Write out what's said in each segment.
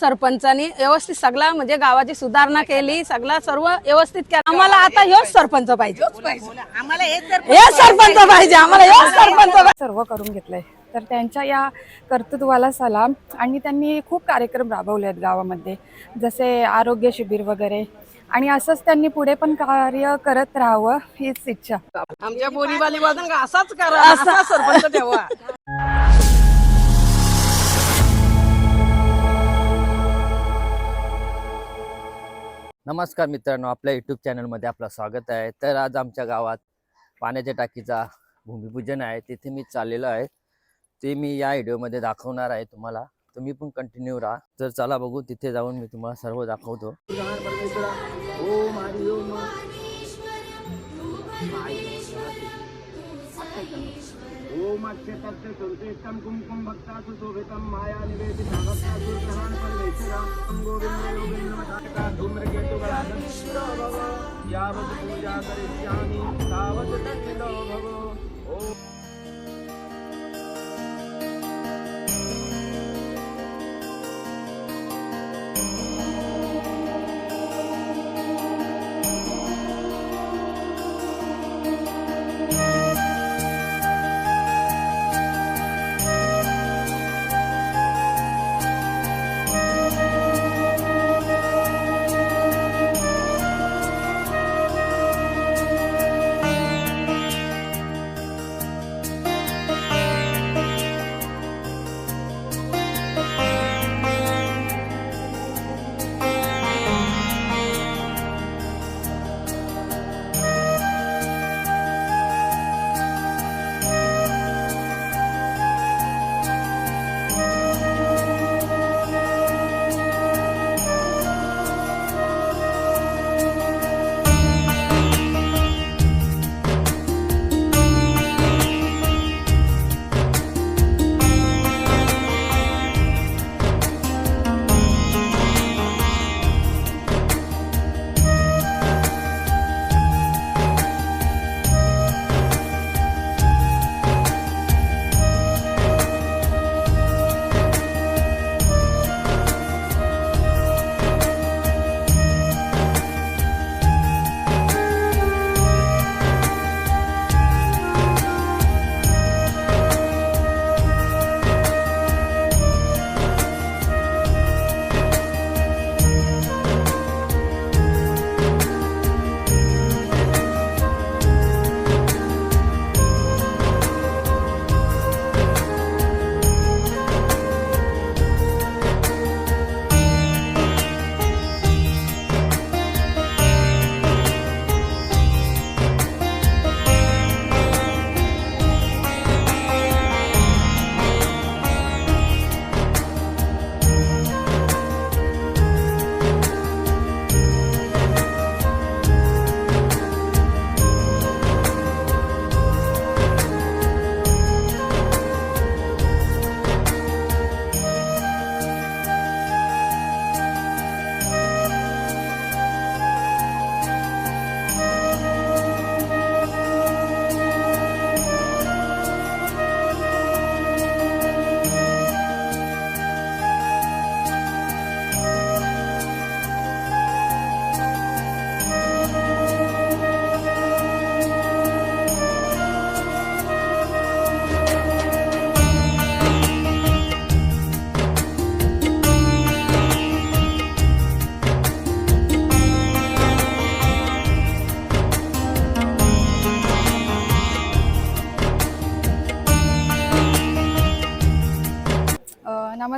सरपंचानी व्यवस्थित सगळा म्हणजे गावाची सुधारणा केली सगळा सर्व व्यवस्थित केलं. आम्हाला आता हेच सरपंच पाहिजे. आम्हाला हेच हे सरपंच पाहिजे. आम्हाला हेच सरपंच. सर्व करून घेतलंय. तर त्यांच्या या कर्तृत्वाला सलाम. आणि त्यांनी खूप कार्यक्रम राबवले आहेत गावामध्ये. जसे आरोग्य शिबिर वगैरे. आणि असंच त्यांनी पुढे पण कार्य करत राहावं हीच इच्छा. आमच्या बोरीवाली वादन का असाच करा. असा सरपंच ठेवा. नमस्कार मित्रांनो आपल्या यूट्यूब चॅनलमध्ये आपलं स्वागत आहे. तर आज आमच्या गावात पाण्याच्या टाकीचा भूमिपूजन आहे. तिथे मी चाललेलो आहे. ते मी या व्हिडिओमध्ये दाखवणार आहे तुम्हाला. तुम्ही पण कंटिन्यू राहा. तर चला बघू तिथे जाऊन मी तुम्हाला सर्व दाखवतो. ओम अक्षतस्य सुरतेष्टं कुमकुम भक्तासु शोभितं माया निवेदितं भक्तासु ग्रहण परमेश्वरं गोविन्द गोविन्द यावत् पूजा करिष्यामि तावत् दक्षिणो भव। ओम अ,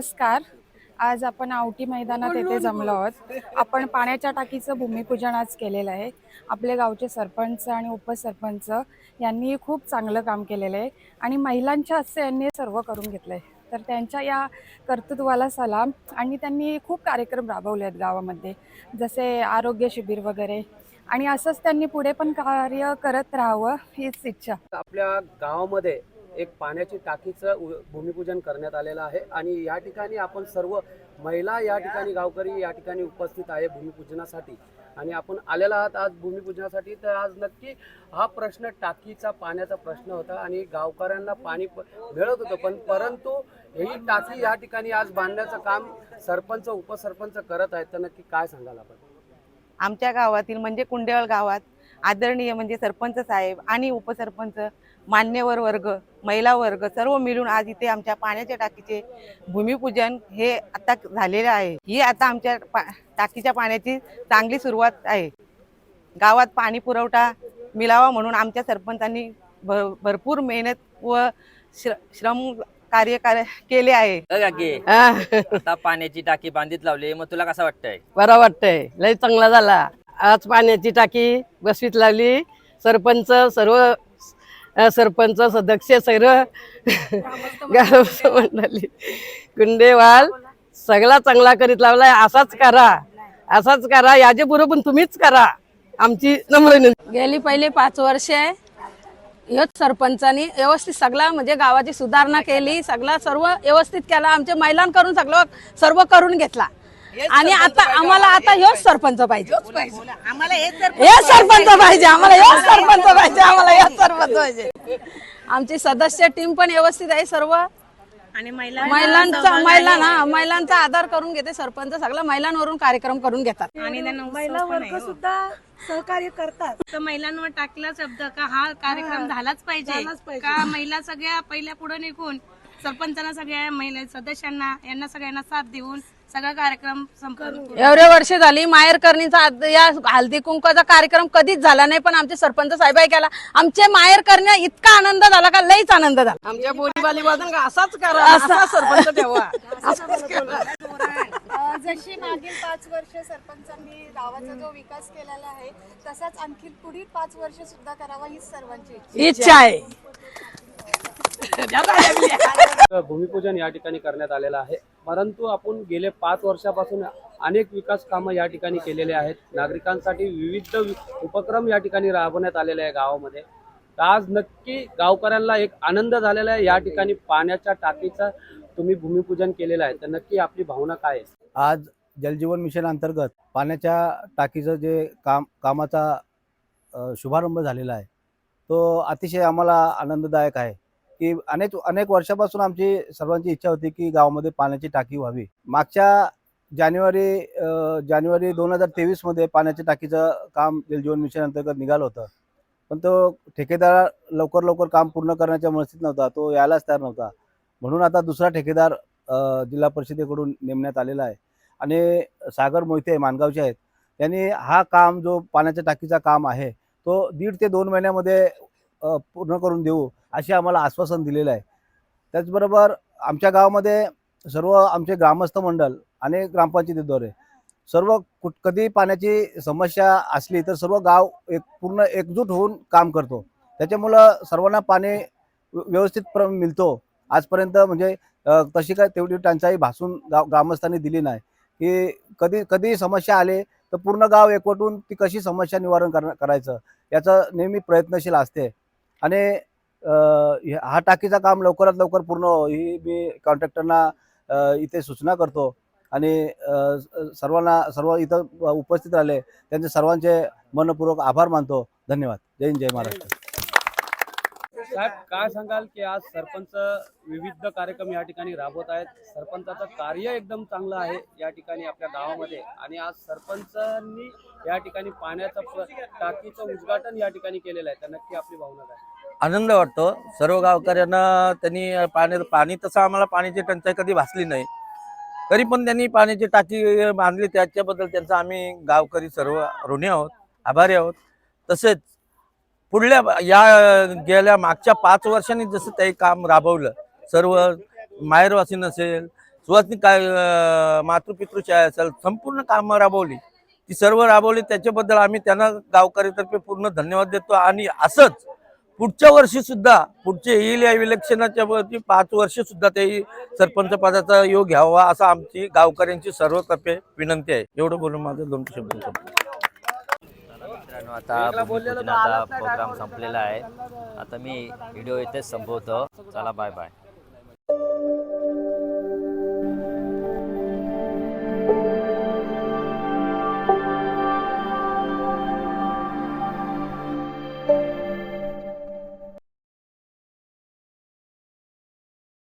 नमस्कार. आज आपण आवटी मैदानात येथे जमलो आहोत. आपण पाण्याच्या टाकीचं भूमिपूजन आज केलेलं आहे. आपले गावचे सरपंच आणि उपसरपंच यांनी खूप चांगलं काम केलेलं आहे. आणि महिलांच्या हस्ते यांनी सर्व करून घेतलं आहे तर त्यांच्या या कर्तृत्वाला सलाम आणि त्यांनी खूप कार्यक्रम राबवले आहेत गावामध्ये. जसे आरोग्य शिबिर वगैरे. आणि असंच त्यांनी पुढे पण कार्य करत राहावं हीच इच्छा. आपल्या गावामध्ये एक पाण्याची टाकीचं उ- भूमिपूजन करण्यात आलेलं आहे. आणि या ठिकाणी आपण सर्व महिला या ठिकाणी गावकरी या ठिकाणी उपस्थित आहे भूमिपूजनासाठी. आणि आपण आलेला आहात आज भूमिपूजनासाठी. तर आज नक्की हा प्रश्न टाकीचा पाण्याचा प्रश्न होता आणि गावकऱ्यांना पाणी प- मिळत होतं. पण परंतु ही टाकी या ठिकाणी आज बांधण्याचं काम सरपंच उपसरपंच करत आहेत. तर नक्की काय सांगाल आपण? आमच्या गावातील म्हणजे कुंडेवळ गावात आदरणीय म्हणजे सरपंच साहेब आणि उपसरपंच मान्यवर वर्ग महिला वर्ग सर्व मिळून आज इथे आमच्या पाण्याच्या टाकीचे भूमिपूजन हे आता झालेले आहे. ही आता आमच्या पा टाकीच्या पाण्याची चांगली सुरुवात आहे. गावात पाणी पुरवठा मिळावा म्हणून आमच्या सरपंचांनी भर भरपूर मेहनत व श्र श्रम कार्य केले आहे. आता पाण्याची टाकी बांधीत लावली मग तुला कसं वाटतंय? बरं वाटतंय. लय चांगला झाला. आज पाण्याची टाकी बसवीत लावली. सरपंच सर्व सरपंच सदस्य ग्रामस्थ मंडळी. गुंडेवाल सगळा चांगला करीत लावलाय. असाच करा. असाच करा. याच्या बरोबर तुम्हीच करा. आमची नम्र गेली पहिली पाच वर्ष आहे. ह्योच सरपंचानी व्यवस्थित सगळा म्हणजे गावाची सुधारणा केली. सगळा सर्व व्यवस्थित केला. आमच्या महिलांकडून सगळं सर्व करून घेतला. आणि आता आम्हाला आता ह्योच सरपंच पाहिजे. आम्हाला हेच हे सरपंच पाहिजे आम्हाला हेच सरपंच पाहिजे आम्हाला हेच सरपंच पाहिजे. आमची सदस्य टीम पण व्यवस्थित आहे सर्व. आणि महिला महिलांचा महिलांना महिलांचा आधार करून घेते सरपंच सगळं महिलांवरून कार्यक्रम करून घेतात. आणि महिला वर्ग सुद्धा सहकार्य करतात. तर महिलांवर टाकला शब्द का हा कार्यक्रम झालाच पाहिजे. का महिला सगळ्या पहिल्या पुढे निघून सरपंचांना सगळ्या महिला सदस्यांना यांना सगळ्यांना साथ देऊन सगळा कार्यक्रम संपन्न एवढे वर्ष झाली माहेर करणीचा आद- या हल्दी कुंकाचा कार्यक्रम कधीच झाला नाही पण आमचे सरपंच साहेबाई केला आमचे माहेर करण्या इतका आनंद झाला का लईच आनंद झाला. आमच्या बोलीबाली वादन असाच करा असा. सरपंच ठेवा. अ, जशी मागील पाच वर्ष सरपंचांनी गावाचा जो विकास केलेला आहे तसाच आणखी पुढील पाच वर्ष सुद्धा करावा हीच सर्वांची इच्छा इच्छा आहे. भूमिपूजन या ठिकाणी करण्यात आलेलं आहे. परंतु आपण गेले पाच वर्षापासून अनेक विकास कामं या ठिकाणी केलेले आहेत. नागरिकांसाठी विविध वि- उपक्रम या ठिकाणी राबवण्यात आलेले आहे गावामध्ये. तर आज नक्की गावकऱ्यांना एक आनंद झालेला आहे. या ठिकाणी पाण्याच्या टाकीचं तुम्ही भूमिपूजन केलेलं आहे. तर नक्की आपली भावना काय आहे? आज जलजीवन मिशन अंतर्गत पाण्याच्या टाकीचं जे काम कामाचा शुभारंभ झालेला आहे. तो अतिशय आम्हाला आनंददायक आहे. की अनेक अनेक वर्षापासून आमची सर्वांची इच्छा होती की गावामध्ये पाण्याची टाकी व्हावी. मागच्या जानेवारी जानेवारी दोन हजार तेवीसमध्ये पाण्याच्या टाकीचं काम जलजीवन मिशन अंतर्गत निघालं होतं. पण तो ठेकेदार लवकर लवकर काम पूर्ण करण्याच्या मनस्थित नव्हता. तो यायलाच तयार नव्हता. म्हणून आता दुसरा ठेकेदार जिल्हा परिषदेकडून नेमण्यात आलेला आहे. आणि सागर मोहिते माणगावचे आहेत. त्यांनी हा काम जो पाण्याच्या टाकीचा काम आहे तो दीड ते दोन महिन्यामध्ये पूर्ण करून देऊ. असे आम्हाला आश्वासन दिलेलं आहे. त्याचबरोबर आमच्या गावामध्ये सर्व आमचे ग्रामस्थ मंडळ आणि ग्रामपंचायतीद्वारे सर्व कुठ कधी पाण्याची समस्या असली तर सर्व गाव एक पूर्ण एकजूट होऊन काम करतो. त्याच्यामुळं सर्वांना पाणी व्यवस्थित प्र मिळतो. आजपर्यंत म्हणजे तशी काय तेवढी टंचाई भासून गाव ग्रामस्थांनी दिली नाही. की कधी कधी समस्या आले तर पूर्ण गाव एकवटून ती कशी समस्या निवारण कर करायचं? याचा नेहमी प्रयत्नशील असते. आणि हा टाकीचा काम लवकरात लवकर पूर्ण हो, ही मी कॉन्ट्रॅक्टरना इथे सूचना करतो. आणि सर्वांना सर्व इथं उपस्थित राहिले त्यांचे सर्वांचे मनपूर्वक आभार मानतो. धन्यवाद. जय हिंद जय महाराष्ट्र. साहेब काय सांगाल की आज सरपंच विविध कार्यक्रम या ठिकाणी राबवत आहेत. सरपंचाचं कार्य एकदम चांगलं आहे या ठिकाणी आपल्या गावामध्ये. आणि आज सरपंचांनी या ठिकाणी पाण्याचं टाकीचं उद्घाटन या ठिकाणी केलेलं आहे. तर नक्की आपली भावना काय? आनंद वाटतो. सर्व गावकऱ्यांना त्यांनी पाणी पाणी तसं आम्हाला पाण्याची टंचाई कधी भासली नाही. तरी पण त्यांनी पाण्याची टाकी बांधली. त्याच्याबद्दल त्यांचा आम्ही गावकरी सर्व ऋणी आहोत आभारी आहोत. तसेच पुढल्या या गेल्या मागच्या पाच वर्षांनी जसं ते काम राबवलं सर्व माहेरवासी नसेल सुवासनी काय मातृपितृशाळा असेल संपूर्ण कामं राबवली. ती सर्व राबवली. त्याच्याबद्दल आम्ही त्यांना गावकरीतर्फे पूर्ण धन्यवाद देतो. आणि असंच पुढच्या वर्षी सुद्धा पुढचे येईल या इलेक्शनाच्या वरती पाच वर्षी सुद्धा ते सरपंच पदाचा योग घ्यावा असं आमची गावकऱ्यांची सर्वतर्फे विनंती आहे. एवढं बोलून माझं दोन शब्द मित्रांनो आता प्रोग्राम संपलेला आहे. आता मी व्हिडिओ इथेच संपवतो. चला बाय बाय